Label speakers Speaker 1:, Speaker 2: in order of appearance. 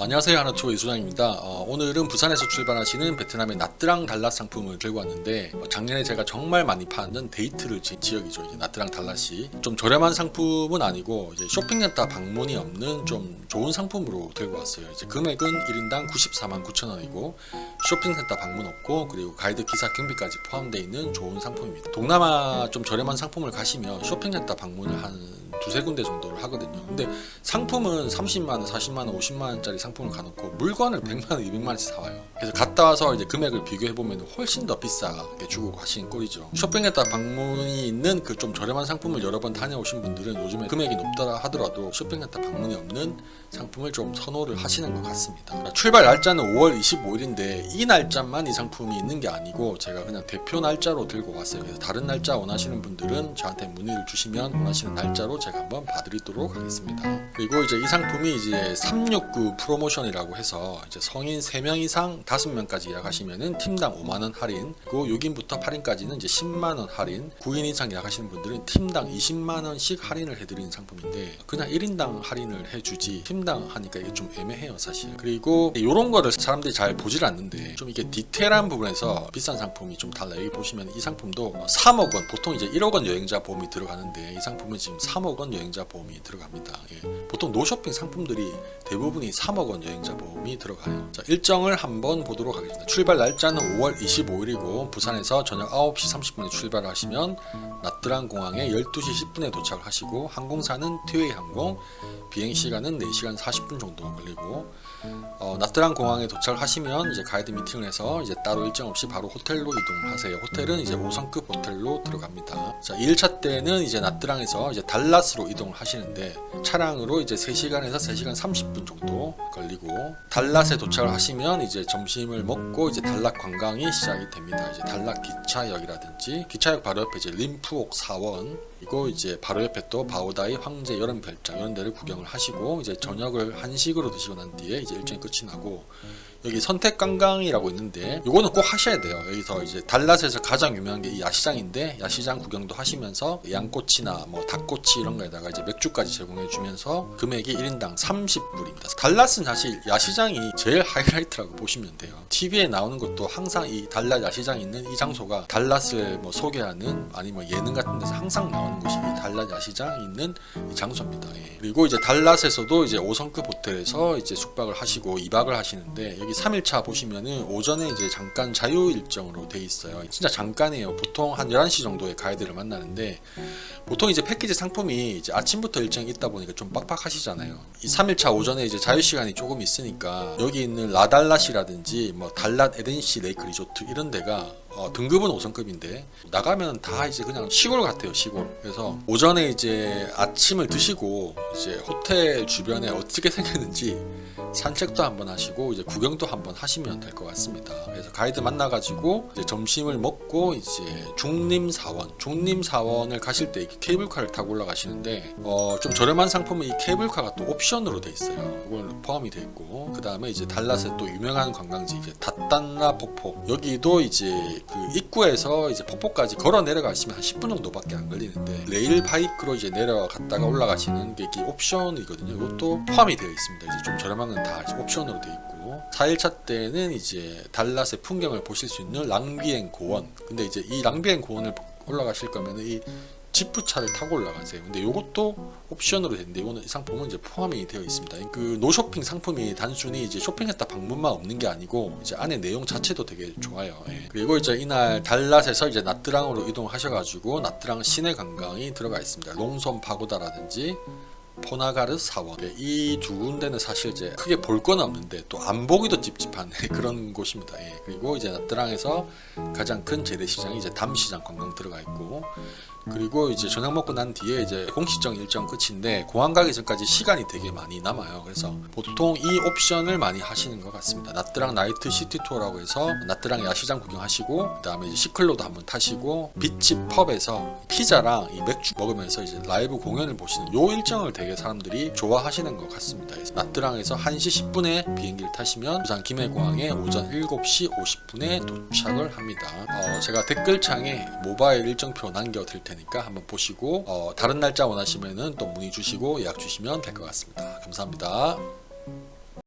Speaker 1: 안녕하세요 하나투어 이수장입니다. 어, 오늘은 부산에서 출발하시는 베트남의 나트랑 달랏 상품을 들고 왔는데 어, 작년에 제가 정말 많이 파는 데이트를 지, 지역이죠. 이제 나트랑 달랏이 좀 저렴한 상품은 아니고 이제 쇼핑센터 방문이 없는 좀 좋은 상품으로 들고 왔어요. 이제 금액은 1인당 94만 9천 원이고 쇼핑센터 방문 없고 그리고 가이드 기사 경비까지 포함되어 있는 좋은 상품입니다. 동남아 좀 저렴한 상품을 가시면 쇼핑센터 방문을 한 두세 군데 정도를 하거든요. 근데 상품은 30만 원, 40만 원, 50만 원짜리 상품을 가놓고 물건을 100만 원, 200만 원씩 사와요. 그래서 갔다 와서 이제 금액을 비교해 보면 훨씬 더 비싸게 주고 가시는 꼴이죠. 쇼핑센터 방문이 있는 그 좀 저렴한 상품을 여러 번 다녀오신 분들은 요즘에 금액이 높더라 하더라도 쇼핑센터 방문이 없는 상품을 좀 선호를 하시는 것 같습니다. 그러니까 출발 날짜는 5월 25일인데 이 날짜만 이 상품이 있는 게 아니고 제가 그냥 대표 날짜로 들고 왔어요. 그래서 다른 날짜 원하시는 분들은 저한테 문의를 주시면 원하시는 날짜로 제가 한번 봐드리도록 하겠습니다. 그리고 이제 이 상품이 이제 369 프로모션이라고 해서 이제 성인 3명 이상 5명까지 예약하시면은 팀당 5만 원 할인, 그리고 6인부터 8인까지는 이제 10만 원 할인, 9인 이상 예약하시는 분들은 팀당 20만 원씩 할인을 해드리는 상품인데 그냥 1인당 할인을 해주지 팀당 하니까 이게 좀 애매해요 사실. 그리고 이런 거를 사람들이 잘 보질 않는데 좀 이게 디테일한 부분에서 비싼 상품이 좀 달라. 여기 보시면 이 상품도 3억 원, 보통 이제 1억 원 여행자 보험이 들어가는데 이 상품은 지금 3억 원 여행자 보험이 들어갑니다. 예. 보통 노쇼핑 상품들이 대부분이 3억 원 여행자 보험이 들어가요. 자, 일정을 한번 보도록 하겠습니다. 출발 날짜는 5월 25일이고 부산에서 저녁 9시 30분에 출발하시면 나트랑 공항에 12시 10분에 도착을 하시고 항공사는 티웨이 항공 비행 시간은 4시간 40분 정도 걸리고 어, 나트랑 공항에 도착하시면 이제 가이드 미팅을 해서 이제 따로 일정 없이 바로 호텔로 이동하세요. 호텔은 이제 5성급 호텔로 들어갑니다. 자, 2일차 때는 이제 나트랑에서 이제 달랏으로 이동을 하시는데 차량으로 이제 3시간에서 3시간 30분 정도 걸리고 달랏에 도착을 하시면 이제 점심을 먹고 이제 달랏 관광이 시작이 됩니다. 이제 달랏 기차역이라든지 기차역 바로 옆에 이제 림프옥 사원 그리고 이제 바로 옆에 또 바오다이 황제 여름 별장 이런 데를 구경을 하시고 이제 저녁을 한식으로 드시고 난 뒤에 이제 일정이 끝이 나고 여기 선택 관광이라고 있는데 요거는 꼭 하셔야 돼요. 여기서 이제 달랏에서 가장 유명한 게 이 야시장인데 야시장 구경도 하시면서 양꼬치나 뭐 닭꼬치 이런 거에다가 이제 맥주까지 제공해 주면서 금액이 1인당 30불입니다. 달랏은 사실 야시장이 제일 하이라이트라고 보시면 돼요. TV에 나오는 것도 항상 이 달랏 야시장 있는 이 장소가 달랏을 뭐 소개하는 아니면 예능 같은 데서 항상 나오는 곳이 이 달랏 야시장 있는 이 장소입니다. 예. 그리고 이제 달랏에서도 이제 5성급 호텔에서 이제 숙박을 하시고 2박을 하시는데 여기 3일차 보시면은 오전에 이제 잠깐 자유 일정으로 돼 있어요. 진짜 잠깐이에요. 보통 한 11시 정도에 가이드를 만나는데 보통 이제 패키지 상품이 이제 아침부터 일정이 있다 보니까 좀 빡빡하시잖아요. 이 3일차 오전에 이제 자유 시간이 조금 있으니까 여기 있는 라달랏이라든지 뭐 달랏 에덴시 레이크 리조트 이런 데가 어, 등급은 5성급인데 나가면 다 이제 그냥 시골 같아요 시골 그래서 오전에 이제 아침을 드시고 이제 호텔 주변에 어떻게 생겼는지 산책도 한번 하시고 이제 구경도 한번 하시면 될 것 같습니다 그래서 가이드 만나가지고 이제 점심을 먹고 이제 중림사원 중림사원을 가실 때 케이블카를 타고 올라가시는데 어, 좀 저렴한 상품은 이 케이블카가 또 옵션으로 돼 있어요 이걸 포함이 돼 있고 그 다음에 이제 달랏의 또 유명한 관광지 이제 다단라 폭포 여기도 이제 그 입구에서 이제 폭포까지 걸어 내려가시면 한 10분 정도밖에 안 걸리는데 레일 바이크로 이제 내려갔다가 올라가시는 게 옵션이거든요. 이것도 포함이 되어 있습니다. 이제 좀 저렴한 건다 옵션으로 되어 있고 4일차 때는 이제 달랏의 풍경을 보실 수 있는 랑비엔 고원. 근데 이제 이 랑비엔 고원을 올라가실 거면 이 지프차를 타고 올라가세요. 근데 이것도 옵션으로 되는데 이거는 이 상품은 이제 포함이 되어 있습니다. 그 노쇼핑 상품이 단순히 이제 쇼핑했다 방문만 없는 게 아니고 이제 안에 내용 자체도 되게 좋아요. 예. 그리고 이제 이날 달랏에서 이제 나트랑으로 이동하셔가지고 나트랑 시내 관광이 들어가 있습니다. 롱손 파고다라든지 포나가르 사원 네, 이두 군데는 사실 이제 크게 볼 건 없는데 또 안 보기도 찝찝한 그런 곳입니다. 예. 그리고 이제 나트랑에서 가장 큰 재래시장이 이제 담시장 관광 들어가 있고 그리고 이제 저녁 먹고 난 뒤에 이제 공식적 일정 끝인데 공항 가기 전까지 시간이 되게 많이 남아요. 그래서 보통 이 옵션을 많이 하시는 것 같습니다. 나트랑 나이트 시티 투어라고 해서 나트랑 야시장 구경하시고 그다음에 시클로도 한번 타시고 비치 펍에서 피자랑 이 맥주 먹으면서 이제 라이브 공연을 보시는 요 일정을 되게 사람들이 좋아하시는 것 같습니다. 나트랑에서 1시 10분에 비행기를 타시면 부산 김해공항에 오전 7시 50분에 도착을 합니다. 어, 제가 댓글창에 모바일 일정표 남겨드릴 테니까 한번 보시고 어, 다른 날짜 원하시면은 또 문의 주시고 예약 주시면 될 것 같습니다. 감사합니다.